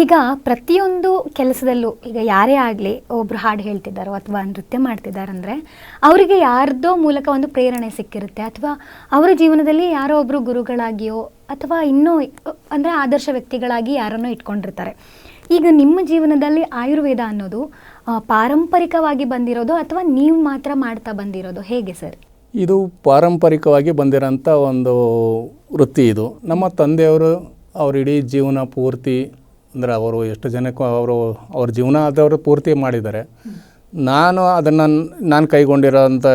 ಈಗ ಪ್ರತಿಯೊಂದು ಕೆಲಸದಲ್ಲೂ ಈಗ ಯಾರೇ ಆಗಲಿ ಒಬ್ರು ಹಾಡು ಹೇಳ್ತಿದ್ದಾರೋ ಅಥವಾ ನೃತ್ಯ ಮಾಡ್ತಿದ್ದಾರಂದರೆ ಅವರಿಗೆ ಯಾರ್ದೋ ಮೂಲಕ ಒಂದು ಪ್ರೇರಣೆ ಸಿಕ್ಕಿರುತ್ತೆ ಅಥವಾ ಅವರ ಜೀವನದಲ್ಲಿ ಯಾರೋ ಒಬ್ಬರು ಗುರುಗಳಾಗಿಯೋ ಅಥವಾ ಇನ್ನೂ ಅಂದರೆ ಆದರ್ಶ ವ್ಯಕ್ತಿಗಳಾಗಿ ಯಾರನ್ನೋ ಇಟ್ಕೊಂಡಿರ್ತಾರೆ. ಈಗ ನಿಮ್ಮ ಜೀವನದಲ್ಲಿ ಆಯುರ್ವೇದ ಅನ್ನೋದು ಪಾರಂಪರಿಕವಾಗಿ ಬಂದಿರೋದು ಅಥವಾ ನೀವು ಮಾತ್ರ ಮಾಡ್ತಾ ಬಂದಿರೋದು ಹೇಗೆ ಸರ್? ಇದು ಪಾರಂಪರಿಕವಾಗಿ ಬಂದಿರೋಂಥ ಒಂದು ವೃತ್ತಿ ಇದು. ನಮ್ಮ ತಂದೆಯವರು ಅವರಿಡೀ ಜೀವನ ಪೂರ್ತಿ ಅಂದರೆ ಅವರು ಎಷ್ಟು ಜನಕ್ಕೂ ಅವರು ಅವ್ರ ಜೀವನ ಆದವರು ಪೂರ್ತಿ ಮಾಡಿದ್ದಾರೆ. ನಾನು ಅದನ್ನು ನಾನು ಕೈಗೊಂಡಿರೋಂಥ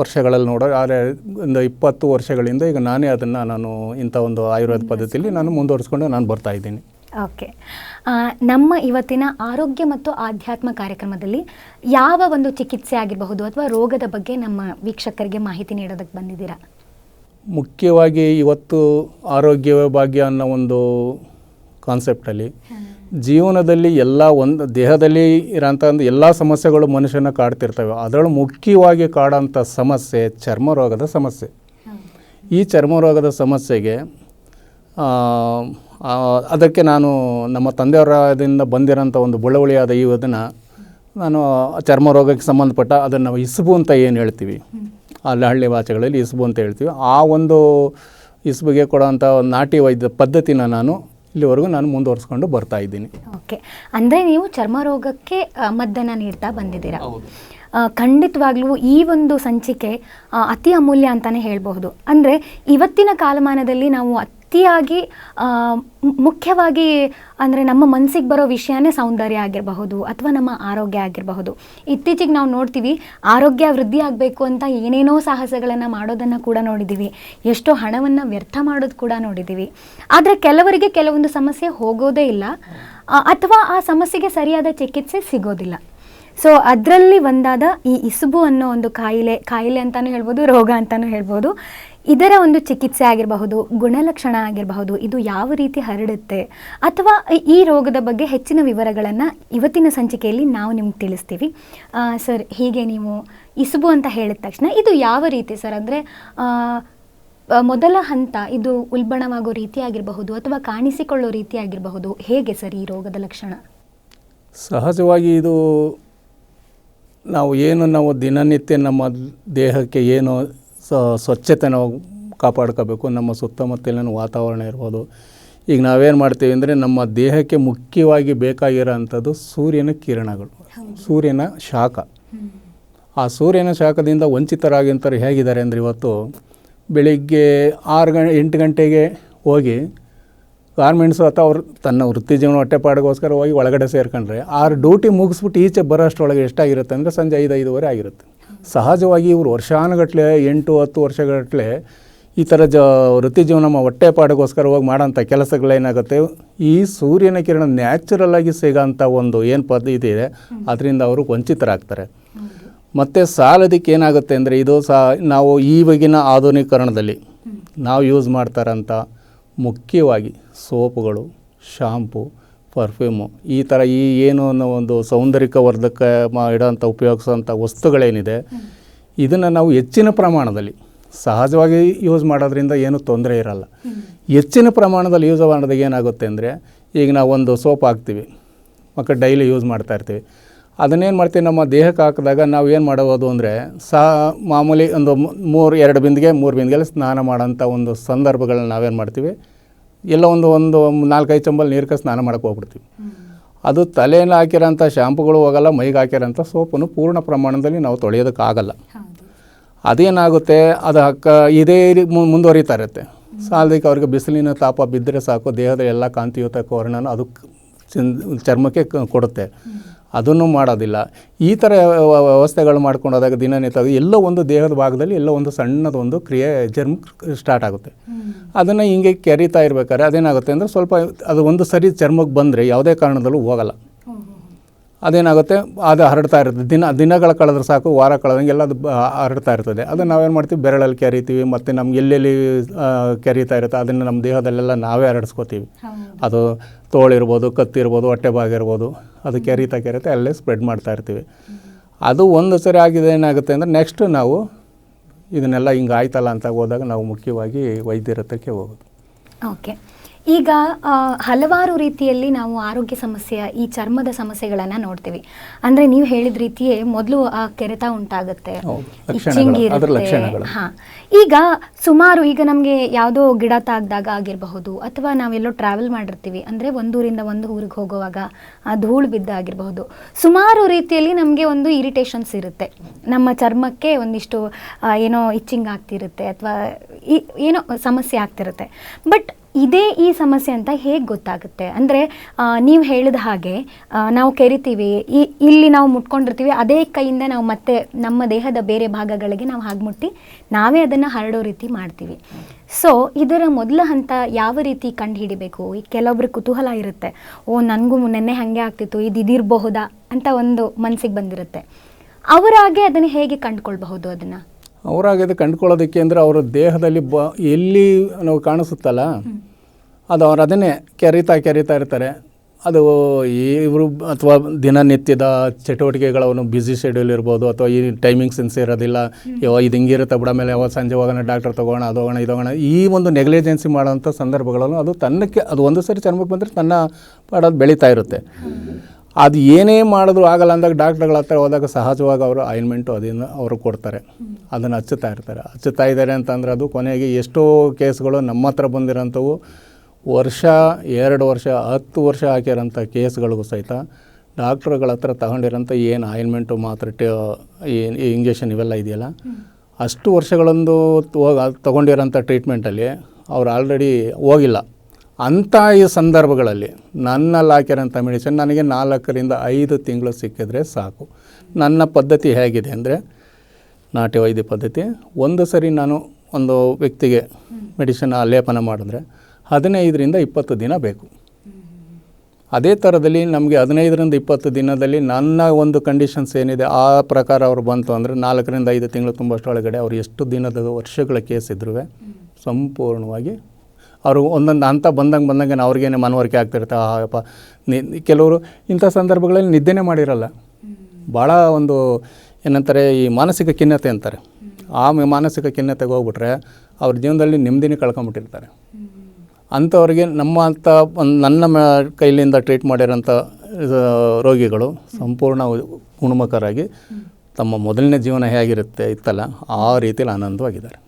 ವರ್ಷಗಳಲ್ಲಿ ನೋಡೋ ಆದರೆ ಒಂದು ಇಪ್ಪತ್ತು ವರ್ಷಗಳಿಂದ ಈಗ ನಾನೇ ಅದನ್ನು ನಾನು ಇಂಥ ಒಂದು ಆಯುರ್ವೇದ ಪದ್ಧತಿಯಲ್ಲಿ ನಾನು ಮುಂದುವರಿಸ್ಕೊಂಡು ನಾನು ಬರ್ತಾ ಇದ್ದೀನಿ. ಓಕೆ. ನಮ್ಮ ಇವತ್ತಿನ ಆರೋಗ್ಯ ಮತ್ತು ಆಧ್ಯಾತ್ಮ ಕಾರ್ಯಕ್ರಮದಲ್ಲಿ ಯಾವ ಒಂದು ಚಿಕಿತ್ಸೆ ಆಗಿರಬಹುದು ಅಥವಾ ರೋಗದ ಬಗ್ಗೆ ನಮ್ಮ ವೀಕ್ಷಕರಿಗೆ ಮಾಹಿತಿ ನೀಡೋದಕ್ಕೆ ಬಂದಿದ್ದೀರಾ? ಮುಖ್ಯವಾಗಿ ಇವತ್ತು ಆರೋಗ್ಯ ಭಾಗ್ಯ ಅನ್ನೋ ಒಂದು ಕಾನ್ಸೆಪ್ಟಲ್ಲಿ ಜೀವನದಲ್ಲಿ ಎಲ್ಲ ಒಂದು ದೇಹದಲ್ಲಿ ಇರೋಂಥ ಒಂದು ಎಲ್ಲ ಸಮಸ್ಯೆಗಳು ಮನುಷ್ಯನ ಕಾಡ್ತಿರ್ತವೆ. ಅದರಲ್ಲಿ ಮುಖ್ಯವಾಗಿ ಕಾಡೋಂಥ ಸಮಸ್ಯೆ ಚರ್ಮ ರೋಗದ ಸಮಸ್ಯೆ. ಈ ಚರ್ಮ ರೋಗದ ಸಮಸ್ಯೆಗೆ ಅದಕ್ಕೆ ನಾನು ನಮ್ಮ ತಂದೆಯವರದಿಂದ ಬಂದಿರೋಂಥ ಒಂದು ಬುಳವಳಿಯಾದ ಈ ಇದನ್ನು ನಾನು ಚರ್ಮ ರೋಗಕ್ಕೆ ಸಂಬಂಧಪಟ್ಟ ಅದನ್ನು ನಾವು ಇಸುಬು ಅಂತ ಏನು ಹೇಳ್ತೀವಿ? ಅಲ್ಲಿ ಹಳ್ಳಿ ಭಾಷೆಗಳಲ್ಲಿ ಇಸುಬು ಅಂತ ಹೇಳ್ತೀವಿ. ಆ ಒಂದು ಇಸುಬಿಗೆ ಕೊಡೋಂಥ ಒಂದು ನಾಟಿ ವೈದ್ಯ ಪದ್ಧತಿನ ನಾನು ಇಲ್ಲಿವರೆಗೂ ನಾನು ಮುಂದುವರಿಸ್ಕೊಂಡು ಬರ್ತಾ ಇದ್ದೀನಿ. ಓಕೆ. ಅಂದರೆ ನೀವು ಚರ್ಮ ರೋಗಕ್ಕೆ ಮದ್ದನ್ನು ನೀಡ್ತಾ ಬಂದಿದ್ದೀರಾ? ಖಂಡಿತವಾಗ್ಲೂ ಈ ಒಂದು ಸಂಚಿಕೆ ಅತಿ ಅಮೂಲ್ಯ ಅಂತಲೇ ಹೇಳಬಹುದು. ಅಂದರೆ ಇವತ್ತಿನ ಕಾಲಮಾನದಲ್ಲಿ ನಾವು ಅತಿಯಾಗಿ ಮುಖ್ಯವಾಗಿ ಅಂದರೆ ನಮ್ಮ ಮನಸ್ಸಿಗೆ ಬರೋ ವಿಷಯನೇ ಸೌಂದರ್ಯ ಆಗಿರಬಹುದು ಅಥವಾ ನಮ್ಮ ಆರೋಗ್ಯ ಆಗಿರಬಹುದು. ಇತ್ತೀಚೆಗೆ ನಾವು ನೋಡ್ತೀವಿ, ಆರೋಗ್ಯ ವೃದ್ಧಿ ಆಗಬೇಕು ಅಂತ ಏನೇನೋ ಸಾಹಸಗಳನ್ನು ಮಾಡೋದನ್ನು ಕೂಡ ನೋಡಿದ್ದೀವಿ ಎಷ್ಟೋ ಹಣವನ್ನು ವ್ಯರ್ಥ ಮಾಡೋದು ಕೂಡ ನೋಡಿದ್ದೀವಿ ಆದರೆ ಕೆಲವರಿಗೆ ಕೆಲವೊಂದು ಸಮಸ್ಯೆ ಹೋಗೋದೇ ಇಲ್ಲ. ಅಥವಾ ಆ ಸಮಸ್ಯೆಗೆ ಸರಿಯಾದ ಚಿಕಿತ್ಸೆ ಸಿಗೋದಿಲ್ಲ. ಸೊ, ಅದರಲ್ಲಿ ಒಂದಾದ ಈ ಇಸುಬು ಅನ್ನೋ ಒಂದು ಕಾಯಿಲೆ ಕಾಯಿಲೆ ಅಂತಲೂ ಹೇಳ್ಬೋದು, ರೋಗ ಅಂತಲೂ ಹೇಳ್ಬೋದು. ಇದರ ಒಂದು ಚಿಕಿತ್ಸೆ ಆಗಿರಬಹುದು, ಗುಣಲಕ್ಷಣ ಆಗಿರಬಹುದು, ಇದು ಯಾವ ರೀತಿ ಹರಡುತ್ತೆ ಅಥವಾ ಈ- ರೋಗದ ಬಗ್ಗೆ ಹೆಚ್ಚಿನ ವಿವರಗಳನ್ನು ಇವತ್ತಿನ ಸಂಚಿಕೆಯಲ್ಲಿ ನಾವು ನಿಮ್ಗೆ ತಿಳಿಸ್ತೀವಿ. ಸರ್, ಹೀಗೆ ನೀವು ಇಸುಬು ಅಂತ ಹೇಳಿದ ತಕ್ಷಣ ಇದು ಯಾವ ರೀತಿ ಸರ್? ಅಂದರೆ ಮೊದಲ ಹಂತ ಇದು ಉಲ್ಬಣವಾಗೋ ರೀತಿ ಆಗಿರಬಹುದು ಅಥವಾ ಕಾಣಿಸಿಕೊಳ್ಳೋ ರೀತಿ ಆಗಿರಬಹುದು, ಹೇಗೆ ಸರ್ ಈ ರೋಗದ ಲಕ್ಷಣ? ಸಹಜವಾಗಿ ಇದು ನಾವು ಏನು ನಾವು ದಿನನಿತ್ಯ ನಮ್ಮ ದೇಹಕ್ಕೆ ಏನು ಸ- ಸ್ವಚ್ಛತೆ ನಾವು ಕಾಪಾಡ್ಕೋಬೇಕು. ನಮ್ಮ ಸುತ್ತಮುತ್ತಲಿನ ವಾತಾವರಣ ಇರ್ಬೋದು. ಈಗ ನಾವೇನು ಮಾಡ್ತೀವಿ ಅಂದರೆ ನಮ್ಮ ದೇಹಕ್ಕೆ ಮುಖ್ಯವಾಗಿ ಬೇಕಾಗಿರೋ ಅಂಥದ್ದು ಸೂರ್ಯನ ಕಿರಣಗಳು. ಸೂರ್ಯನ ಶಾಖ. ಆ ಸೂರ್ಯನ ಶಾಖದಿಂದ ವಂಚಿತರಾಗಿಂಥವ್ರು ಹೇಗಿದ್ದಾರೆ ಅಂದರೆ ಇವತ್ತು ಬೆಳಿಗ್ಗೆ ಆರು ಗಂಟೆ ಎಂಟು ಗಂಟೆಗೆ ಹೋಗಿ ಗಾರ್ಮೆಂಟ್ಸು ಅಥವಾ ಅವ್ರು ತನ್ನ ವೃತ್ತಿ ಜೀವನ ಹೊಟ್ಟೆಪಾಡಿಗೋಸ್ಕರ ಹೋಗಿ ಒಳಗಡೆ ಸೇರ್ಕೊಂಡ್ರೆ ಆರು ಡ್ಯೂಟಿ ಮುಗಿಸ್ಬಿಟ್ಟು ಈಚೆ ಬರೋಷ್ಟರೊಳಗೆ ಎಷ್ಟಾಗಿರುತ್ತೆ ಅಂದರೆ ಸಂಜೆ ಐದು ಐದುವರೆ ಆಗಿರುತ್ತೆ. ಸಹಜವಾಗಿ ಇವರು ವರ್ಷಾನುಗಟ್ಲೆ ಎಂಟು, ಹತ್ತು ವರ್ಷಗಟ್ಟಲೆ ಈ ಥರ ಜ ವೃತ್ತಿ ಜೀವನ ನಮ್ಮ ಹೊಟ್ಟೆಪಾಡಿಗೋಸ್ಕರ ಹೋಗಿ ಮಾಡೋಂಥ ಕೆಲಸಗಳೇನಾಗುತ್ತೆ ಈ ಸೂರ್ಯನ ಕಿರಣ ನ್ಯಾಚುರಲ್ಲಾಗಿ ಸಿಗೋಂಥ ಒಂದು ಏನು ಪದ್ಧತಿ ಇದೆ, ಅದರಿಂದ ಅವರು ವಂಚಿತರಾಗ್ತಾರೆ. ಮತ್ತು ಸಾಲದಕ್ಕೆ ಏನಾಗುತ್ತೆ ಅಂದರೆ ಇದು ಸಹ ನಾವು ಈವಾಗಿನ ಆಧುನೀಕರಣದಲ್ಲಿ ನಾವು ಯೂಸ್ ಮಾಡ್ತಾರಂಥ ಮುಖ್ಯವಾಗಿ ಸೋಪುಗಳು ಶಾಂಪು ಪರ್ಫ್ಯೂಮು. ಈ ಥರ ಈ ಏನು ಅನ್ನೋ ಒಂದು ಸೌಂದರ್ಯಕ ವರ್ಧಕ ಮಾ ಇಡೋಂಥ ಉಪಯೋಗಿಸೋಂಥ ವಸ್ತುಗಳೇನಿದೆ ಇದನ್ನು ನಾವು ಹೆಚ್ಚಿನ ಪ್ರಮಾಣದಲ್ಲಿ ಸಹಜವಾಗಿ ಯೂಸ್ ಮಾಡೋದ್ರಿಂದ ಏನೂ ತೊಂದರೆ ಇರಲ್ಲ. ಹೆಚ್ಚಿನ ಪ್ರಮಾಣದಲ್ಲಿ ಯೂಸ್ ಮಾಡಿದಾಗ ಏನಾಗುತ್ತೆ ಅಂದರೆ ಈಗ ನಾವು ಒಂದು ಸೋಪ್ ಹಾಕ್ತೀವಿ ಮಕ್ಕಳು ಡೈಲಿ ಯೂಸ್ ಮಾಡ್ತಾ ಇರ್ತೀವಿ. ಅದನ್ನೇನು ಮಾಡ್ತೀವಿ ನಮ್ಮ ದೇಹಕ್ಕೆ ಹಾಕಿದಾಗ ನಾವು ಏನು ಮಾಡಬಹುದು ಅಂದರೆ ಸಾ ಮಾಮೂಲಿ ಒಂದು ಮೂರು ಎರಡು ಬಿಂದಿಗೆ ಮೂರು ಬಿಂದಿಗೆಲ್ಲ ಸ್ನಾನ ಮಾಡೋಂಥ ಒಂದು ಸಂದರ್ಭಗಳನ್ನ ನಾವೇನು ಮಾಡ್ತೀವಿ ಎಲ್ಲ ಒಂದು ಒಂದು ನಾಲ್ಕೈದು ಚಂಬಲ್ ನೀರ್ಗೆ ಸ್ನಾನ ಮಾಡಕ್ಕೆ ಹೋಗ್ಬಿಡ್ತೀವಿ. ಅದು ತಲೆಯಲ್ಲಿ ಹಾಕಿರೋಂಥ ಶಾಂಪುಗಳು ಹೋಗಲ್ಲ ಮೈಗೆ ಹಾಕಿರೋಂಥ ಸೋಪನ್ನು ಪೂರ್ಣ ಪ್ರಮಾಣದಲ್ಲಿ ನಾವು ತೊಳೆಯೋದಕ್ಕಾಗಲ್ಲ ಅದೇನಾಗುತ್ತೆ ಅದು ಹಕ್ಕ ಇದೇ ಮುಂದುವರಿತಾ ಇರುತ್ತೆ. ಸಾಲದಕ್ಕೆ ಅವ್ರಿಗೆ ಬಿಸಿಲಿನ ತಾಪ ಬಿದ್ದರೆ ಸಾಕು ದೇಹದ ಎಲ್ಲ ಕಾಂತಿಯುತ ಕೋರಣ ಅದು ಕ- ಚರ್ಮಕ್ಕೆ ಕೊಡುತ್ತೆ. ಅದನ್ನು ಮಾಡೋದಿಲ್ಲ. ಈ ಥರ ವ್ಯ- ವ್ಯವಸ್ಥೆಗಳು ಮಾಡ್ಕೊಂಡು ಹೋದಾಗ ದಿನನಿತ್ಯ ಎಲ್ಲೋ ಒಂದು ದೇಹದ ಭಾಗದಲ್ಲಿ ಎಲ್ಲೋ ಒಂದು ಸಣ್ಣದೊಂದು ಕ್ರಿಯೆ ಜರ್ಮ್ ಸ್ಟಾರ್ಟ್ ಆಗುತ್ತೆ. ಅದನ್ನು ಹಿಂಗೆ ಕೆರಿತಾ ಇರ್ಬೇಕಾದ್ರೆ ಅದೇನಾಗುತ್ತೆ ಅಂದರೆ ಸ್ವಲ್ಪ ಅದು ಒಂದು ಸರಿ ಚರ್ಮಕ್ಕೆ ಬಂದರೆ ಯಾವುದೇ ಕಾರಣದಲ್ಲೂ ಹೋಗಲ್ಲ. ಅದೇನಾಗುತ್ತೆ? ಅದು ಹರಡ್ತಾ ಇರುತ್ತೆ ದಿನ ದಿನಗಳ ಕಳೆದ್ರೆ ಸಾಕು ವಾರ ಕಳೆದಂಗೆ ಎಲ್ಲ ಅದು ಹರಡ್ತಾ ಇರ್ತದೆ. ಅದನ್ನು ನಾವೇನು ಮಾಡ್ತೀವಿ? ಬೆರಳಲ್ಲಿ ಕೆರಿತೀವಿ ಮತ್ತು ನಮ್ಗೆ ಎಲ್ಲೆಲ್ಲಿ ಕೆರೀತಾ ಇರುತ್ತೆ ಅದನ್ನು ನಮ್ಮ ದೇಹದಲ್ಲೆಲ್ಲ ನಾವೇ ಹರಡಿಸ್ಕೋತೀವಿ. ಅದು ತೋಳಿರ್ಬೋದು ಕತ್ತಿರ್ಬೋದು ಹೊಟ್ಟೆ ಬಾಗಿರ್ಬೋದು ಅದು ಕೆರೀತಾ ಕೆರೀತಾ ಅಲ್ಲೇ ಸ್ಪ್ರೆಡ್ ಮಾಡ್ತಾ ಇರ್ತೀವಿ. ಅದು ಒಂದು ಸರಿ ಆಗಿದೆ ಏನಾಗುತ್ತೆ ಅಂದರೆ ನೆಕ್ಸ್ಟ್ ನಾವು ಇದನ್ನೆಲ್ಲ ಹಿಂಗೆ ಆಯ್ತಲ್ಲ ಅಂತ ಹೋದಾಗ ನಾವು ಮುಖ್ಯವಾಗಿ ವೈದ್ಯರ ಹತ್ರಕ್ಕೆ ಹೋಗೋದು. ಓಕೆ. ಈಗ ಹಲವಾರು ರೀತಿಯಲ್ಲಿ ನಾವು ಆರೋಗ್ಯ ಸಮಸ್ಯೆ ಈ ಚರ್ಮದ ಸಮಸ್ಯೆಗಳನ್ನು ನೋಡ್ತೀವಿ. ಅಂದ್ರೆ ನೀವು ಹೇಳಿದ ರೀತಿಯೇ ಮೊದಲು ಆ ಕೆರೆತ ಉಂಟಾಗುತ್ತೆ. ಇರುತ್ತೆ. ಹಾ. ಈಗ ಸುಮಾರು ಈಗ ನಮಗೆ ಯಾವುದೋ ಗಿಡ ತಾಗ್ದಾಗ ಆಗಿರಬಹುದು ಅಥವಾ ನಾವೆಲ್ಲೋ ಟ್ರಾವೆಲ್ ಮಾಡಿರ್ತೀವಿ ಅಂದ್ರೆ ಒಂದೂರಿಂದ ಒಂದು ಊರಿಗೆ ಹೋಗುವಾಗ ಆ ಧೂಳು ಬಿದ್ದ ಆಗಿರಬಹುದು. ಸುಮಾರು ರೀತಿಯಲ್ಲಿ ನಮಗೆ ಒಂದು ಇರಿಟೇಷನ್ಸ್ ಇರುತ್ತೆ. ನಮ್ಮ ಚರ್ಮಕ್ಕೆ ಒಂದಿಷ್ಟು ಏನೋ ಇಚ್ಚಿಂಗ್ ಆಗ್ತಿರುತ್ತೆ ಅಥವಾ ಏನೋ ಸಮಸ್ಯೆ ಆಗ್ತಿರುತ್ತೆ. ಬಟ್ ಇದೇ ಈ ಸಮಸ್ಯೆ ಅಂತ ಹೇಗೆ ಗೊತ್ತಾಗುತ್ತೆ? ಅಂದರೆ ನೀವು ಹೇಳಿದ ಹಾಗೆ ನಾವು ಕೆರಿತೀವಿ ಇಲ್ಲಿ ನಾವು ಮುಟ್ಕೊಂಡಿರ್ತೀವಿ, ಅದೇ ಕೈಯಿಂದ ನಾವು ಮತ್ತೆ ನಮ್ಮ ದೇಹದ ಬೇರೆ ಭಾಗಗಳಿಗೆ ನಾವು ಹಾಗೆ ಮುಟ್ಟಿ ನಾವೇ ಅದನ್ನು ಹರಡೋ ರೀತಿ ಮಾಡ್ತೀವಿ. ಸೊ ಇದರ ಮೊದಲ ಹಂತ ಯಾವ ರೀತಿ ಕಂಡು ಹಿಡಿಬೇಕು? ಈ ಕೆಲವೊಬ್ರಿಗೆ ಕುತೂಹಲ ಇರುತ್ತೆ. ಓ, ನನಗೂ ನೆನ್ನೆ ಹಾಗೆ ಆಗ್ತಿತ್ತು, ಇದು ಇದಿರಬಹುದಾ? ಅಂತ ಒಂದು ಮನಸ್ಸಿಗೆ ಬಂದಿರುತ್ತೆ. ಅವರಾಗೆ ಅದನ್ನು ಹೇಗೆ ಕಂಡುಕೊಳ್ಬಹುದು ಅದನ್ನು? ಅವರಾಗ ಇದು ಕಂಡುಕೊಳ್ಳೋದಕ್ಕೆ ಅಂದರೆ ಅವರ ದೇಹದಲ್ಲಿ ಬ ಎಲ್ಲಿ ನಾವು ಕಾಣಿಸುತ್ತಲ್ಲ, ಅದು ಅವ್ರು ಅದನ್ನೇ ಕೆರೀತಾ ಕೆರೀತಾ ಇರ್ತಾರೆ. ಅದು ಇವರು ಅಥವಾ ದಿನನಿತ್ಯದ ಚಟುವಟಿಕೆಗಳನ್ನು ಬ್ಯುಸಿ ಶೆಡ್ಯೂಲ್ ಇರ್ಬೋದು, ಅಥವಾ ಈ ಟೈಮಿಂಗ್ ಸೆನ್ಸ್ ಇರೋದಿಲ್ಲ ಯಾವ ಇದು ಹಿಂಗಿರುತ್ತೆ ಬಿಡ ಮೇಲೆ ಯಾವಾಗ ಸಂಜೆ ಹೋಗೋಣ ಡಾಕ್ಟರ್ ತೊಗೋಣ, ಅದು ಹೋಗೋಣ, ಇದು ಹೋಗೋಣ, ಈ ಒಂದು ನೆಗ್ಲಿಜೆನ್ಸಿ ಮಾಡೋಂಥ ಸಂದರ್ಭಗಳಲ್ಲೂ ಅದು ತನ್ನಕ್ಕೆ, ಅದು ಒಂದು ಸರಿ ಚರ್ಮಕ್ಕೆ ಬಂದರೆ ತನ್ನ ಪಾಡೋದು ಬೆಳೀತಾ ಇರುತ್ತೆ. ಅದು ಏನೇ ಮಾಡಿದ್ರು ಆಗಲ್ಲ ಅಂದಾಗ ಡಾಕ್ಟ್ರುಗಳ ಹತ್ರ ಹೋದಾಗ ಸಹಜವಾಗಿ ಅವರು ಆಯಿನ್ಮೆಂಟು ಅದನ್ನು ಅವರು ಕೊಡ್ತಾರೆ. ಅದನ್ನು ಹಚ್ಚುತ್ತಾ ಇರ್ತಾರೆ. ಹಚ್ಚುತ್ತಾ ಇದ್ದಾರೆ ಅಂತಂದ್ರೆ ಅದು ಕೊನೆಗೆ ಎಷ್ಟೋ ಕೇಸ್ಗಳು ನಮ್ಮ ಹತ್ರ ಬಂದಿರೋಂಥವು. ವರ್ಷ, ಎರಡು ವರ್ಷ, ಹತ್ತು ವರ್ಷ ಹಾಕಿರೋಂಥ ಕೇಸ್ಗಳಿಗೂ ಸಹಿತ ಡಾಕ್ಟ್ರುಗಳ ಹತ್ರ ತಗೊಂಡಿರೋಂಥ ಏನು ಆಯಿನ್ಮೆಂಟು ಮಾತ್ರ ಏನು ಇಂಜೆಕ್ಷನ್ ಇವೆಲ್ಲ ಇದೆಯಲ್ಲ? ಅಷ್ಟು ವರ್ಷಗಳೊಂದು ಹೋಗ ತೊಗೊಂಡಿರೋಂಥ ಟ್ರೀಟ್ಮೆಂಟಲ್ಲಿ ಅವ್ರು ಆಲ್ರೆಡಿ ಹೋಗಿಲ್ಲ. ಅಂಥ ಈ ಸಂದರ್ಭಗಳಲ್ಲಿ ನನ್ನಲ್ಲಿ ಹಾಕಿರೋಂಥ ಮೆಡಿಸಿನ್ ನನಗೆ ನಾಲ್ಕರಿಂದ ಐದು ತಿಂಗಳು ಸಿಕ್ಕಿದ್ರೆ ಸಾಕು. ನನ್ನ ಪದ್ಧತಿ ಹೇಗಿದೆ ಅಂದರೆ, ನಾಟಿ ವೈದ್ಯ ಪದ್ಧತಿ, ಒಂದು ಸರಿ ನಾನು ಒಂದು ವ್ಯಕ್ತಿಗೆ ಮೆಡಿಸಿನ್ ಲೇಪನ ಮಾಡಿದ್ರೆ ಹದಿನೈದರಿಂದ ಇಪ್ಪತ್ತು ದಿನ ಬೇಕು. ಅದೇ ಥರದಲ್ಲಿ ನಮಗೆ ಹದಿನೈದರಿಂದ ಇಪ್ಪತ್ತು ದಿನದಲ್ಲಿ ನನ್ನ ಒಂದು ಕಂಡೀಷನ್ಸ್ ಏನಿದೆ, ಆ ಪ್ರಕಾರ ಅವರು ಬಂತು ಅಂದರೆ ನಾಲ್ಕರಿಂದ ಐದು ತಿಂಗಳು ತುಂಬಷ್ಟೊಳಗಡೆ ಅವ್ರು ಎಷ್ಟು ದಿನದ ವರ್ಷಗಳ ಕೇಸ್ ಇದ್ರೂ ಸಂಪೂರ್ಣವಾಗಿ ಅವರು ಒಂದೊಂದು ಹಂತ ಬಂದಂಗೆ ಬಂದಂಗೆ ಅವ್ರಿಗೇನೆ ಮನವರಿಕೆ ಆಗ್ತಿರ್ತ ಅಪ್ಪ ನಿ ಕೆಲವರು ಇಂಥ ಸಂದರ್ಭಗಳಲ್ಲಿ ನಿದ್ದೆನೇ ಮಾಡಿರಲ್ಲ. ಭಾಳ ಒಂದು ಏನಂತಾರೆ ಈ ಮಾನಸಿಕ ಖಿನ್ನತೆ ಅಂತಾರೆ. ಆ ಮಾನಸಿಕ ಖಿನ್ನತೆಗೆ ಹೋಗ್ಬಿಟ್ರೆ ಅವ್ರ ಜೀವನದಲ್ಲಿ ನೆಮ್ಮದಿನೇ ಕಳ್ಕೊಂಬಿಟ್ಟಿರ್ತಾರೆ. ಅಂಥವ್ರಿಗೆ ನಮ್ಮ ಅಂತ ಒಂದು ನನ್ನ ಮ- ಕೈಲಿಂದ ಟ್ರೀಟ್ ಮಾಡಿರೋಂಥ ರೋಗಿಗಳು ಸಂಪೂರ್ಣ ಗುಣಮುಖರಾಗಿ ತಮ್ಮ ಮೊದಲನೇ ಜೀವನ ಹೇಗಿರುತ್ತೆ ಇತ್ತಲ್ಲ, ಆ ರೀತಿಯಲ್ಲಿ ಆನಂದವಾಗಿದ್ದಾರೆ.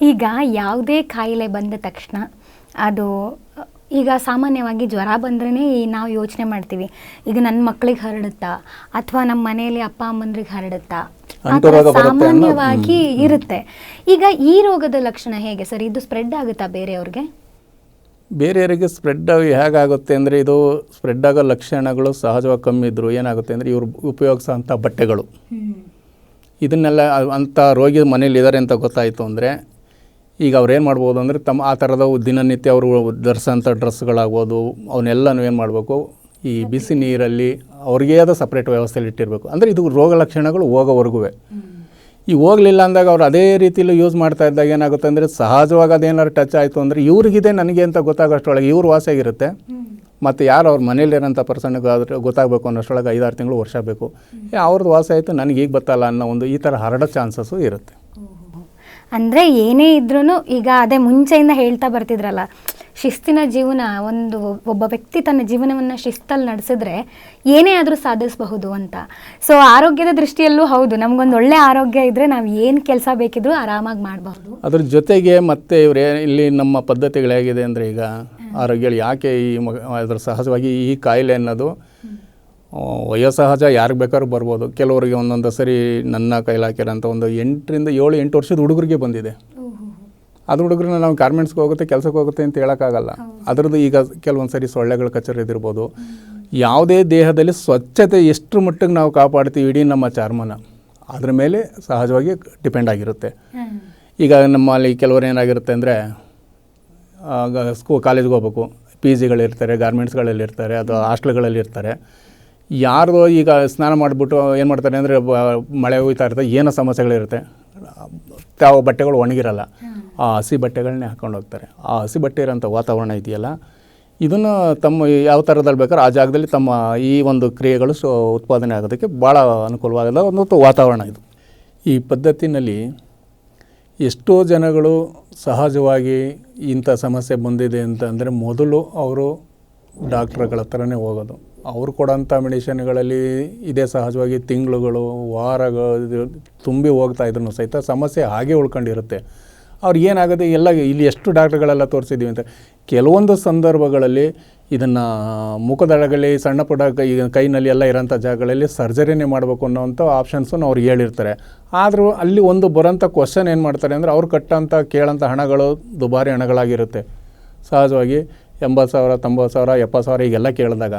ಈಗ ಯಾವುದೇ ಕಾಯಿಲೆ ಬಂದ ತಕ್ಷಣ ಅದು ಈಗ ಸಾಮಾನ್ಯವಾಗಿ ಜ್ವರ ಬಂದ್ರೇ ನಾವು ಯೋಚನೆ ಮಾಡ್ತೀವಿ. ಈಗ ನನ್ನ ಮಕ್ಕಳಿಗೆ ಹರಡುತ್ತಾ? ಅಥವಾ ನಮ್ಮ ಮನೆಯಲ್ಲಿ ಅಪ್ಪ ಅಮ್ಮನಿಗೆ ಹರಡುತ್ತಾ? ಸಾಮಾನ್ಯವಾಗಿ ಇರುತ್ತೆ. ಈಗ ಈ ರೋಗದ ಲಕ್ಷಣ ಹೇಗೆ ಸರ್? ಇದು ಸ್ಪ್ರೆಡ್ ಆಗುತ್ತಾ ಬೇರೆಯವ್ರಿಗೆ? ಬೇರೆಯವರಿಗೆ ಸ್ಪ್ರೆಡ್ ಹೇಗಾಗುತ್ತೆ ಅಂದರೆ ಇದು ಸ್ಪ್ರೆಡ್ ಆಗೋ ಲಕ್ಷಣಗಳು ಸಹಜವಾಗಿ ಕಮ್ಮಿ ಇದ್ದರೂ ಏನಾಗುತ್ತೆ ಅಂದರೆ ಇವರು ಉಪಯೋಗಿಸೋಂಥ ಬಟ್ಟೆಗಳು. ಇದನ್ನೆಲ್ಲ ಅಂಥ ರೋಗಿ ಮನೇಲಿ ಇದ್ದಾರೆ ಅಂತ ಗೊತ್ತಾಯಿತು ಅಂದರೆ ಈಗ ಅವ್ರು ಏನು ಮಾಡ್ಬೋದು ಅಂದರೆ ತಮ್ಮ ಆ ಥರದ ದಿನನಿತ್ಯ ಅವರು ಧರಿಸೋಂಥ ಡ್ರೆಸ್ಗಳಾಗ್ಬೋದು ಅವನ್ನೆಲ್ಲನೂ ಏನು ಮಾಡಬೇಕು ಈ ಬಿಸಿ ನೀರಲ್ಲಿ ಅವ್ರಿಗೆ ಆದ ಸಪ್ರೇಟ್ ವ್ಯವಸ್ಥೆಯಲ್ಲಿ ಇಟ್ಟಿರಬೇಕು. ಅಂದರೆ ಇದು ರೋಗ ಲಕ್ಷಣಗಳು ಹೋಗೋವರೆಗೂ ಈ ಹೋಗಲಿಲ್ಲ ಅಂದಾಗ ಅವ್ರು ಅದೇ ರೀತಿಯಲ್ಲಿ ಯೂಸ್ ಮಾಡ್ತಾ ಇದ್ದಾಗ ಏನಾಗುತ್ತೆ ಅಂದರೆ ಸಹಜವಾಗಿ ಅದೇನಾದ್ರು ಟಚ್ ಆಯಿತು ಅಂದರೆ ಇವ್ರಿಗಿದೆ ನನಗೆ ಅಂತ ಗೊತ್ತಾಗೋಷ್ಟೊಳಗೆ ಇವ್ರು ವಾಸಿಯಾಗಿರುತ್ತೆ. ಮತ್ತು ಯಾರು ಅವ್ರ ಮನೇಲಿರೋಂಥ ಪರ್ಸನ್ಗೆ ಆದ್ರೆ ಗೊತ್ತಾಗಬೇಕು ಅನ್ನೋಷ್ಟೊಳಗೆ ಐದಾರು ತಿಂಗಳು ವರ್ಷ ಬೇಕು. ಏ ಅವ್ರದ್ದು ವಾಸ ಆಯಿತು ನನಗೆ ಈಗ ಗೊತ್ತಲ್ಲ ಅನ್ನೋ ಒಂದು ಈ ಥರ ಹರಡೋ ಚಾನ್ಸಸ್ಸು ಇರುತ್ತೆ. ಅಂದರೆ ಏನೇ ಇದ್ರೂ ಈಗ ಅದೇ ಮುಂಚೆಯಿಂದ ಹೇಳ್ತಾ ಬರ್ತಿದ್ರಲ್ಲ ಶಿಸ್ತಿನ ಜೀವನ ಒಂದು ಒಬ್ಬ ವ್ಯಕ್ತಿ ತನ್ನ ಜೀವನವನ್ನು ಶಿಸ್ತಲ್ಲಿ ನಡೆಸಿದ್ರೆ ಏನೇ ಆದರೂ ಸಾಧಿಸಬಹುದು ಅಂತ. ಸೊ ಆರೋಗ್ಯದ ದೃಷ್ಟಿಯಲ್ಲೂ ಹೌದು ನಮಗೊಂದು ಒಳ್ಳೆ ಆರೋಗ್ಯ ಇದ್ದರೆ ನಾವು ಏನು ಕೆಲಸ ಬೇಕಿದ್ರೂ ಆರಾಮಾಗಿ ಮಾಡಬಹುದು. ಅದ್ರ ಜೊತೆಗೆ ಮತ್ತೆ ಇವ್ರು ಇಲ್ಲಿ ನಮ್ಮ ಪದ್ಧತಿಗಳು ಹೇಗಿದೆ ಅಂದರೆ ಈಗ ಆರೋಗ್ಯಗಳು ಯಾಕೆ ಈ ಮಗ ಅದ್ರ ಸಹಜವಾಗಿ ಈ ಕಾಯಿಲೆ ಅನ್ನೋದು ವಯೋಸಹಜ ಯಾರಿಗೆ ಬೇಕಾದ್ರೂ ಬರ್ಬೋದು. ಕೆಲವರಿಗೆ ಒಂದೊಂದು ಸರಿ ನನ್ನ ಅಂತ ಒಂದು ಎಂಟರಿಂದ ಏಳು ಎಂಟು ವರ್ಷದ ಹುಡುಗರಿಗೆ ಬಂದಿದೆ. ಅದು ಹುಡುಗರನ್ನ ನಾವು ಗಾರ್ಮೆಂಟ್ಸ್ಗೆ ಹೋಗುತ್ತೆ ಕೆಲಸಕ್ಕೆ ಹೋಗುತ್ತೆ ಅಂತ ಹೇಳೋಕ್ಕಾಗಲ್ಲ. ಅದರದ್ದು ಈಗ ಕೆಲವೊಂದು ಸರಿ ಸೊಳ್ಳೆಗಳು ಕಚ್ಚರಿದಿರ್ಬೋದು ಯಾವುದೇ ದೇಹದಲ್ಲಿ ಸ್ವಚ್ಛತೆ ಎಷ್ಟು ಮಟ್ಟಿಗೆ ನಾವು ಕಾಪಾಡ್ತೀವಿ ಇಡೀ ನಮ್ಮ ಚರ್ಮನ ಅದ್ರ ಮೇಲೆ ಸಹಜವಾಗಿ ಡಿಪೆಂಡ್ ಆಗಿರುತ್ತೆ. ಈಗ ನಮ್ಮಲ್ಲಿ ಕೆಲವರು ಏನಾಗಿರುತ್ತೆ ಅಂದರೆ ಸ್ಕೂ ಕಾಲೇಜ್ಗೆ ಹೋಗ್ಬೇಕು. ಪಿ ಜಿಗಳಿರ್ತಾರೆ ಗಾರ್ಮೆಂಟ್ಸ್ಗಳಲ್ಲಿರ್ತಾರೆ ಅಥವಾ ಹಾಸ್ಟೆಲ್ಗಳಲ್ಲಿ ಇರ್ತಾರೆ. ಯಾರ್ದೋ ಈಗ ಸ್ನಾನ ಮಾಡಿಬಿಟ್ಟು ಏನು ಮಾಡ್ತಾರೆ ಅಂದರೆ ಮಳೆ ಹೋಗ್ತಾ ಇರುತ್ತೆ ಏನೋ ಸಮಸ್ಯೆಗಳಿರುತ್ತೆ. ತಾವು ಬಟ್ಟೆಗಳು ಒಣಗಿರಲ್ಲ. ಆ ಹಸಿ ಬಟ್ಟೆಗಳನ್ನೇ ಹಾಕ್ಕೊಂಡು ಹೋಗ್ತಾರೆ. ಆ ಹಸಿ ಬಟ್ಟೆ ಇರೋಂಥ ವಾತಾವರಣ ಇದೆಯಲ್ಲ ಇದನ್ನು ತಮ್ಮ ಯಾವ ಥರದಲ್ಲಿ ಬೇಕಾದ್ರೆ ಆ ಜಾಗದಲ್ಲಿ ತಮ್ಮ ಈ ಒಂದು ಕ್ರಿಯೆಗಳು ಸೊ ಉತ್ಪಾದನೆ ಆಗೋದಕ್ಕೆ ಭಾಳ ಅನುಕೂಲವಾಗಲ್ಲ ಒಂದು ವಾತಾವರಣ ಇದು. ಈ ಪದ್ಧತಿನಲ್ಲಿ ಎಷ್ಟೋ ಜನಗಳು ಸಹಜವಾಗಿ ಇಂಥ ಸಮಸ್ಯೆ ಬಂದಿದೆ ಅಂತ ಅಂದರೆ ಮೊದಲು ಅವರು ಡಾಕ್ಟ್ರ್ಗಳ ಹತ್ರನೇ ಹೋಗೋದು. ಅವ್ರು ಕೊಡೋಂಥ ಮೆಡಿಷನ್ಗಳಲ್ಲಿ ಇದೇ ಸಹಜವಾಗಿ ತಿಂಗಳುಗಳು ವಾರಗಳು ತುಂಬಿ ಹೋಗ್ತಾ ಇದ್ರು ಸಹಿತ ಸಮಸ್ಯೆ ಹಾಗೆ ಉಳ್ಕೊಂಡಿರುತ್ತೆ. ಅವ್ರು ಏನಾಗುತ್ತೆ ಎಲ್ಲ ಇಲ್ಲಿ ಎಷ್ಟು ಡಾಕ್ಟ್ರುಗಳೆಲ್ಲ ತೋರಿಸಿದ್ದೀವಿ ಅಂತ, ಕೆಲವೊಂದು ಸಂದರ್ಭಗಳಲ್ಲಿ ಇದನ್ನು ಮುಖದಳಗಳಲ್ಲಿ ಸಣ್ಣ ಪುಟ್ಟ ಕೈ, ಕೈನಲ್ಲಿ ಎಲ್ಲ ಇರೋಂಥ ಜಾಗಗಳಲ್ಲಿ ಸರ್ಜರಿನೇ ಮಾಡಬೇಕು ಅನ್ನೋವಂಥ ಆಪ್ಷನ್ಸನ್ನು ಅವ್ರು ಹೇಳಿರ್ತಾರೆ. ಆದರೂ ಅಲ್ಲಿ ಒಂದು ಬರೋಂಥ ಕ್ವಶನ್ ಏನು ಮಾಡ್ತಾರೆ ಅಂದರೆ, ಅವ್ರು ಕಟ್ಟೋಂಥ, ಕೇಳೋಂಥ ಹಣಗಳು ದುಬಾರಿ ಹಣಗಳಾಗಿರುತ್ತೆ. ಸಹಜವಾಗಿ ಎಂಬತ್ತು ಸಾವಿರ, ತೊಂಬತ್ತು ಸಾವಿರ, ಎಪ್ಪತ್ತು ಸಾವಿರ ಈಗೆಲ್ಲ ಕೇಳಿದಾಗ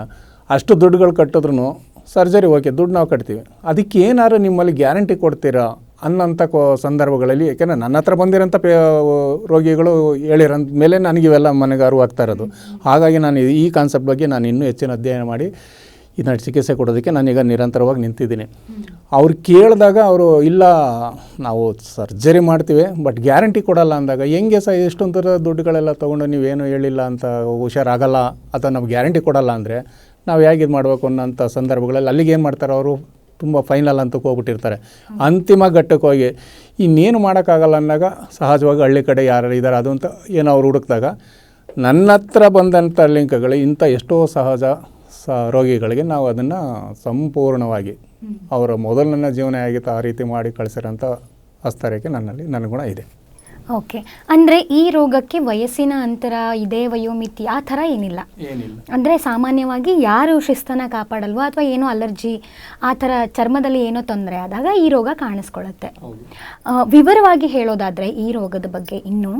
ಅಷ್ಟು ದುಡ್ಡುಗಳು ಕಟ್ಟಿದ್ರು ಸರ್ಜರಿ ಓಕೆ ದುಡ್ಡು ನಾವು ಕಟ್ತೀವಿ. ಅದಕ್ಕೆ ಏನಾದ್ರು ನಿಮ್ಮಲ್ಲಿ ಗ್ಯಾರಂಟಿ ಕೊಡ್ತೀರಾ ಅನ್ನೋಂಥ ಕೊ ಸಂದರ್ಭಗಳಲ್ಲಿ, ಯಾಕೆಂದರೆ ನನ್ನ ಹತ್ರ ಬಂದಿರೋಂಥ ಪೇ ರೋಗಿಗಳು ಹೇಳಿರೋ ಮೇಲೆ ನನಗೆ ಇವೆಲ್ಲ ಮನೆಗೆ ಅರಿವಾಗ್ತಾ ಇರೋದು. ಹಾಗಾಗಿ ನಾನು ಈ ಕಾನ್ಸೆಪ್ಟ್ ಬಗ್ಗೆ ನಾನು ಇನ್ನೂ ಹೆಚ್ಚಿನ ಅಧ್ಯಯನ ಮಾಡಿ ಇದನ್ನ ಚಿಕಿತ್ಸೆ ಕೊಡೋದಕ್ಕೆ ನಾನೀಗ ನಿರಂತರವಾಗಿ ನಿಂತಿದ್ದೀನಿ. ಅವ್ರು ಕೇಳಿದಾಗ ಅವರು, ಇಲ್ಲ, ನಾವು ಸರ್ಜರಿ ಮಾಡ್ತೀವಿ, ಬಟ್ ಗ್ಯಾರಂಟಿ ಕೊಡಲ್ಲ ಅಂದಾಗ ಹೆಂಗೆ ಸಹ ಎಷ್ಟೊಂದು ಥರ ದುಡ್ಡುಗಳೆಲ್ಲ ತೊಗೊಂಡು ನೀವೇನು ಹೇಳಿಲ್ಲ ಅಂತ ಹುಷಾರಾಗಲ್ಲ ಅಥವಾ ನಾವು ಗ್ಯಾರಂಟಿ ಕೊಡಲ್ಲ ಅಂದರೆ ನಾವು ಹೇಗೆ ಇದು ಮಾಡಬೇಕು ಅನ್ನೋಂಥ ಸಂದರ್ಭಗಳಲ್ಲಿ ಅಲ್ಲಿಗೆ ಏನು ಮಾಡ್ತಾರೆ ಅವರು? ತುಂಬ ಫೈನಲ್ ಅಂತ ಹೋಗ್ಬಿಟ್ಟಿರ್ತಾರೆ. ಅಂತಿಮ ಘಟ್ಟಕ್ಕೆ ಹೋಗಿ ಇನ್ನೇನು ಮಾಡೋಕ್ಕಾಗಲ್ಲ ಅಂದಾಗ ಸಹಜವಾಗಿ ಹಳ್ಳಿ ಕಡೆ ಯಾರು ಇದ್ದಾರೆ ಅದು ಅಂತ ಏನೋ ಅವ್ರು ಹುಡುಕಿದಾಗ ನನ್ನ ಹತ್ರ ಬಂದಂಥ ಲಿಂಕ್ಗಳು ಇಂಥ ಎಷ್ಟೋ ಸಹಜ ಸ ರೋಗಿಗಳಿಗೆ ನಾವು ಅದನ್ನು ಸಂಪೂರ್ಣವಾಗಿ ಅವರ ಮೊದಲನೇ ಜೀವನ ಆಗಿತ್ತು ಆ ರೀತಿ ಮಾಡಿ ಕಳಿಸಿರೋಂಥ ಹಸ್ತರೇಖೆ ನನ್ನಲ್ಲಿ ನನ್ನ ಗುಣ ಇದೆ. ಓಕೆ ಅಂದ್ರೆ ಈ ರೋಗಕ್ಕೆ ವಯಸ್ಸಿನ ಅಂತರ ಇದೇ ವಯೋಮಿತಿ ಆ ಥರ ಏನಿಲ್ಲ. ಏನಿಲ್ಲ. ಅಂದರೆ ಸಾಮಾನ್ಯವಾಗಿ ಯಾರು ಶಿಸ್ತನ ಕಾಪಾಡಲ್ವೋ ಅಥವಾ ಏನೋ ಅಲರ್ಜಿ ಆ ಥರ ಚರ್ಮದಲ್ಲಿ ಏನೋ ತೊಂದರೆ ಆದಾಗ ಈ ರೋಗ ಕಾಣಿಸ್ಕೊಳ್ಳುತ್ತೆ. ಆ, ವಿವರವಾಗಿ ಹೇಳೋದಾದ್ರೆ ಈ ರೋಗದ ಬಗ್ಗೆ ಇನ್ನು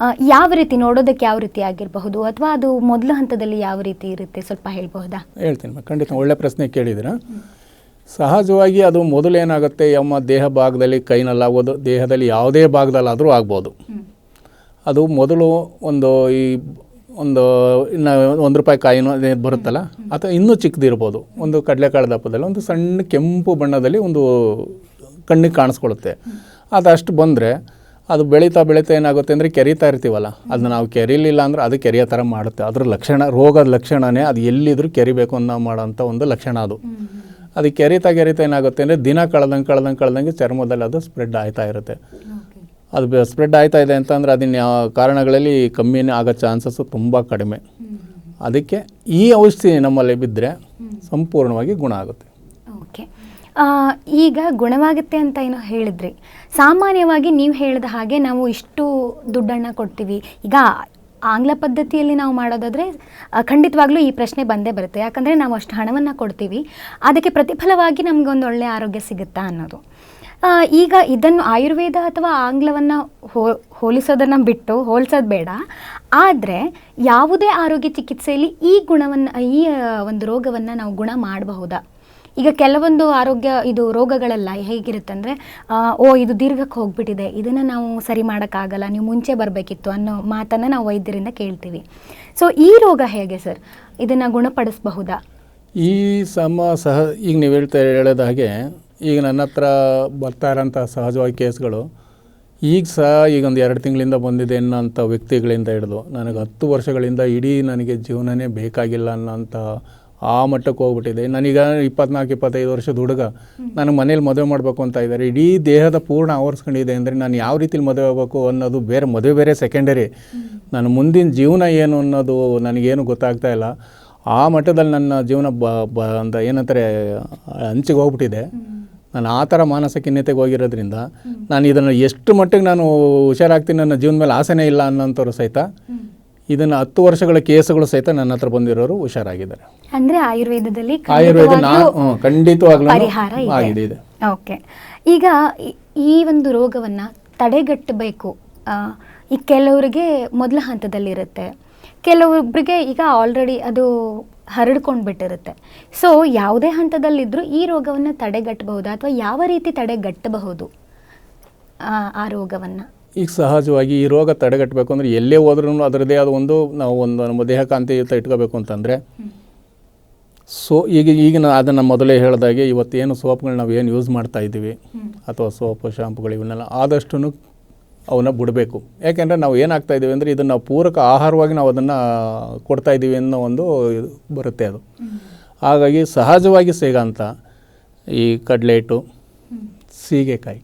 ಆ, ಯಾವ ರೀತಿ ನೋಡೋದಕ್ಕೆ ಯಾವ ರೀತಿ ಆಗಿರಬಹುದು ಅಥವಾ ಅದು ಮೊದಲ ಹಂತದಲ್ಲಿ ಯಾವ ರೀತಿ ಇರುತ್ತೆ ಸ್ವಲ್ಪ ಹೇಳ್ಬಹುದಾ? ಹೇಳ್ತೀನಿ ಮಾ, ಖಂಡಿತ ಒಳ್ಳೆ ಪ್ರಶ್ನೆ ಕೇಳಿದ್ದೀರ. ಸಹಜವಾಗಿ ಅದು ಮೊದಲೇನಾಗುತ್ತೆ? ನಮ್ಮ ದೇಹ ಭಾಗದಲ್ಲಿ ಕೈನಲ್ಲಾಗೋದು ದೇಹದಲ್ಲಿ ಯಾವುದೇ ಭಾಗದಲ್ಲಾದರೂ ಆಗ್ಬೋದು. ಅದು ಮೊದಲು ಒಂದು ಈ ಒಂದು ಇನ್ನು ಒಂದು ರೂಪಾಯಿ ಕಾಯಿನೂ ಬರುತ್ತಲ್ಲ ಅಥವಾ ಇನ್ನೂ ಚಿಕ್ಕದಿರ್ಬೋದು. ಒಂದು ಕಡಲೆಕಾಳು ದಪ್ಪದಲ್ಲಿ ಒಂದು ಸಣ್ಣ ಕೆಂಪು ಬಣ್ಣದಲ್ಲಿ ಒಂದು ಕಣ್ಣಿಗೆ ಕಾಣಿಸ್ಕೊಳುತ್ತೆ ಅದಷ್ಟು ಬಂದರೆ ಅದು ಬೆಳೀತಾ ಬೆಳೀತಾ ಏನಾಗುತ್ತೆ ಅಂದರೆ ಕೆರೀತಾ ಇರ್ತೀವಲ್ಲ ಅದು ನಾವು ಕೆರೀಲಿಲ್ಲ ಅಂದರೆ ಅದು ಕೆರೆಯೋ ಥರ ಮಾಡುತ್ತೆ. ಅದ್ರ ಲಕ್ಷಣ ರೋಗದ ಲಕ್ಷಣನೇ ಅದು ಎಲ್ಲಿದ್ರೂ ಕೆರಿಬೇಕು ಅನ್ನೋ ಮಾಡೋಂಥ ಒಂದು ಲಕ್ಷಣ ಅದು. ಅದು ಕೆರಿತಾ ಕೆರಿತಾ ಏನಾಗುತ್ತೆ ಅಂದರೆ ದಿನ ಕಳೆದಂಗೆ ಕಳೆದಂಗೆ ಕಳೆದಂಗೆ ಚರ್ಮದಲ್ಲಿ ಅದು ಸ್ಪ್ರೆಡ್ ಆಯ್ತಾ ಇರುತ್ತೆ. ಅದು ಸ್ಪ್ರೆಡ್ ಆಯ್ತಾ ಇದೆ ಅಂತಂದರೆ ಅದನ್ನ ಯಾವ ಕಾರಣಗಳಲ್ಲಿ ಕಮ್ಮಿನೇ ಆಗೋ ಚಾನ್ಸಸ್ಸು ತುಂಬ ಕಡಿಮೆ. ಅದಕ್ಕೆ ಈ ಔಷಧಿ ನಮ್ಮಲ್ಲಿ ಬಿದ್ದರೆ ಸಂಪೂರ್ಣವಾಗಿ ಗುಣ ಆಗುತ್ತೆ. ಓಕೆ ಈಗ ಗುಣವಾಗುತ್ತೆ ಅಂತ ಏನೋ ಹೇಳಿದ್ರಿ. ಸಾಮಾನ್ಯವಾಗಿ ನೀವು ಹೇಳಿದ ಹಾಗೆ ನಾವು ಇಷ್ಟು ದುಡ್ಡನ್ನು ಕೊಡ್ತೀವಿ. ಈಗ ಆಂಗ್ಲ ಪದ್ಧತಿಯಲ್ಲಿ ನಾವು ಮಾಡೋದಾದರೆ ಖಂಡಿತವಾಗ್ಲೂ ಈ ಪ್ರಶ್ನೆ ಬಂದೇ ಬರುತ್ತೆ. ಯಾಕಂದರೆ ನಾವು ಅಷ್ಟು ಹಣವನ್ನು ಕೊಡ್ತೀವಿ. ಅದಕ್ಕೆ ಪ್ರತಿಫಲವಾಗಿ ನಮಗೊಂದು ಒಳ್ಳೆಯ ಆರೋಗ್ಯ ಸಿಗುತ್ತಾ ಅನ್ನೋದು. ಈಗ ಇದನ್ನು ಆಯುರ್ವೇದ ಅಥವಾ ಆಂಗ್ಲವನ್ನು ಹೋ, ಹೋಲಿಸೋದನ್ನು ಬಿಟ್ಟು ಹೋಲಿಸೋದು ಬೇಡ. ಆದರೆ ಯಾವುದೇ ಆರೋಗ್ಯ ಚಿಕಿತ್ಸೆಯಲ್ಲಿ ಈ ಗುಣವನ್ನು, ಈ ಒಂದು ರೋಗವನ್ನು ನಾವು ಗುಣ ಮಾಡಬಹುದಾ? ಈಗ ಕೆಲವೊಂದು ಆರೋಗ್ಯ ಇದು ರೋಗಗಳೆಲ್ಲ ಹೇಗಿರುತ್ತೆ ಅಂದರೆ ಓ, ಇದು ದೀರ್ಘಕ್ಕೆ ಹೋಗ್ಬಿಟ್ಟಿದೆ, ಇದನ್ನು ನಾವು ಸರಿ ಮಾಡೋಕ್ಕಾಗಲ್ಲ, ನೀವು ಮುಂಚೆ ಬರಬೇಕಿತ್ತು ಅನ್ನೋ ಮಾತನ್ನು ನಾವು ವೈದ್ಯರಿಂದ ಕೇಳ್ತೀವಿ. ಸೊ ಈ ರೋಗ ಹೇಗೆ ಸರ್ ಇದನ್ನು ಗುಣಪಡಿಸಬಹುದಾ? ಈ ಸಮ ಸಹ, ಈಗ ನೀವು ಹೇಳ್ತಾ ಹೇಳೋದ ಹಾಗೆ, ಈಗ ನನ್ನ ಹತ್ರ ಬರ್ತಾ ಇರೋಂಥ ಸಹಜವಾಗಿ ಕೇಸ್ಗಳು, ಈಗ ಸಹ ಈಗ ಒಂದು ಎರಡು ತಿಂಗಳಿಂದ ಬಂದಿದೆ ಅನ್ನೋಂಥ ವ್ಯಕ್ತಿಗಳಿಂದ ಹಿಡಿದು, ನನಗೆ ಹತ್ತು ವರ್ಷಗಳಿಂದ ಇಡೀ ನನಗೆ ಜೀವನನೇ ಬೇಕಾಗಿಲ್ಲ ಅನ್ನೋಂಥ ಆ ಮಟ್ಟಕ್ಕೆ ಹೋಗ್ಬಿಟ್ಟಿದೆ. ನನಗೆ ಇಪ್ಪತ್ನಾಲ್ಕು ಇಪ್ಪತ್ತೈದು ವರ್ಷದ ಹುಡುಗ. ನನಗೆ ಮನೇಲಿ ಮದುವೆ ಮಾಡಬೇಕು ಅಂತ ಇದ್ದಾರೆ. ಇಡೀ ದೇಹದ ಪೂರ್ಣ ಆವರಿಸ್ಕೊಂಡಿದೆ ಅಂದರೆ ನಾನು ಯಾವ ರೀತಿಲಿ ಮದುವೆ ಆಗಬೇಕು ಅನ್ನೋದು ಬೇರೆ ಮದುವೆ ಬೇರೆ ಸೆಕೆಂಡರಿ ನನ್ನ ಮುಂದಿನ ಜೀವನ ಏನು ಅನ್ನೋದು ನನಗೇನು ಗೊತ್ತಾಗ್ತಾ ಇಲ್ಲ. ಆ ಮಟ್ಟದಲ್ಲಿ ನನ್ನ ಜೀವನ ಬ ಬ ಅಂತ ಏನಂತಾರೆ ಹಂಚಿಗೆ ಹೋಗ್ಬಿಟ್ಟಿದೆ. ನಾನು ಆ ಥರ ಮಾನಸ ಖಿನ್ನತೆಗೆ ಹೋಗಿರೋದ್ರಿಂದ ನಾನು ಇದನ್ನು ಎಷ್ಟು ಮಟ್ಟಿಗೆ ನಾನು ಹುಷಾರಾಗ್ತೀನಿ ನನ್ನ ಜೀವನ ಮೇಲೆ ಆಸೆನೇ ಇಲ್ಲ ಅನ್ನೋಂಥವ್ರು ಸಹಿತ ಇದನ್ನು ಹತ್ತು ವರ್ಷಗಳ ಕೇಸುಗಳು ಸಹಿತ ನನ್ನ ಹತ್ರ ಬಂದಿರೋರು ಹುಷಾರಾಗಿದ್ದಾರೆ. ಅಂದ್ರೆ ಆಯುರ್ವೇದದಲ್ಲಿ ಆಯುರ್ವೇದ ಖಂಡಿತವಾಗ್ಲೂ ಪರಿಹಾರ ಆಗಿದೆ ಇದೆ. ಇದೆ ಓಕೆ. ಈಗ ಈ- ಈ ಒಂದು ರೋಗವನ್ನ ತಡೆಗಟ್ಟಬೇಕು. ಆ, ಈ ಕೆಲವರಿಗೆ ಮೊದಲ ಹಂತದಲ್ಲಿರುತ್ತೆ. ಕೆಲವೊಬ್ಬರಿಗೆ ಈಗ ಆಲ್ರೆಡಿ ಅದು ಹರಡ್ಕೊಂಡು ಬಿಟ್ಟಿರುತ್ತೆ ಸೊ ಯಾವುದೇ ಹಂತದಲ್ಲಿದ್ದರೂ ಈ ರೋಗವನ್ನು ತಡೆಗಟ್ಟಬಹುದು? ಅಥವಾ ಯಾವ ರೀತಿ ತಡೆಗಟ್ಟಬಹುದು? ಆ, ಆ ರೋಗವನ್ನು. ಈಗ ಸಹಜವಾಗಿ ಈ ರೋಗ ತಡೆಗಟ್ಟಬೇಕು ಅಂದರೆ ಎಲ್ಲೇ ಹೋದ್ರೂ ಅದರದ್ದೇ ಆದ ಒಂದು ನಾವು ಒಂದು ನಮ್ಮ ದೇಹ ಕಾಂತಿಯುತ ಇಟ್ಕೋಬೇಕು ಅಂತಂದರೆ ಸೊ ಈಗ ಈಗ ನಾ ಅದನ್ನು ಮೊದಲೇ ಹೇಳಿದಾಗೆ ಇವತ್ತೇನು ಸೋಪ್ಗಳು ನಾವು ಏನು ಯೂಸ್ ಮಾಡ್ತಾ ಇದ್ದೀವಿ ಅಥವಾ ಸೋಪು, ಶಾಂಪುಗಳು ಇವನ್ನೆಲ್ಲ ಆದಷ್ಟು ಅವನ್ನ ಬಿಡಬೇಕು. ಯಾಕೆಂದರೆ ನಾವು ಏನಾಗ್ತಾ ಇದ್ದೀವಿ ಅಂದರೆ ಇದನ್ನು ಪೂರಕ ಆಹಾರವಾಗಿ ನಾವು ಅದನ್ನು ಕೊಡ್ತಾ ಇದ್ದೀವಿ ಅನ್ನೋ ಒಂದು ಬರುತ್ತೆ ಅದು. ಹಾಗಾಗಿ ಸಹಜವಾಗಿ ಸಿಗೋಂಥ ಈ ಕಡಲೆ ಹಿಟ್ಟು ಸೀಗೆಕಾಯಿ.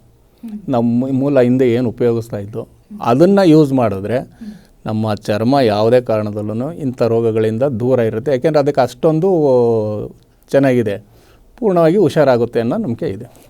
ನಮ್ಮ ಮೂಲ ಹಿಂದೆ ಏನು ಉಪಯೋಗಿಸ್ತಾ ಇದ್ದು ಅದನ್ನು ಯೂಸ್ ಮಾಡಿದ್ರೆ ನಮ್ಮ ಚರ್ಮ ಯಾವುದೇ ಕಾರಣದಲ್ಲೂ ಇಂಥ ರೋಗಗಳಿಂದ ದೂರ ಇರುತ್ತೆ. ಯಾಕೆಂದರೆ ಅದಕ್ಕೆ ಅಷ್ಟೊಂದು ಚೆನ್ನಾಗಿದೆ. ಪೂರ್ಣವಾಗಿ ಹುಷಾರಾಗುತ್ತೆ ಅನ್ನೋ ನಂಬಿಕೆ ಇದೆ.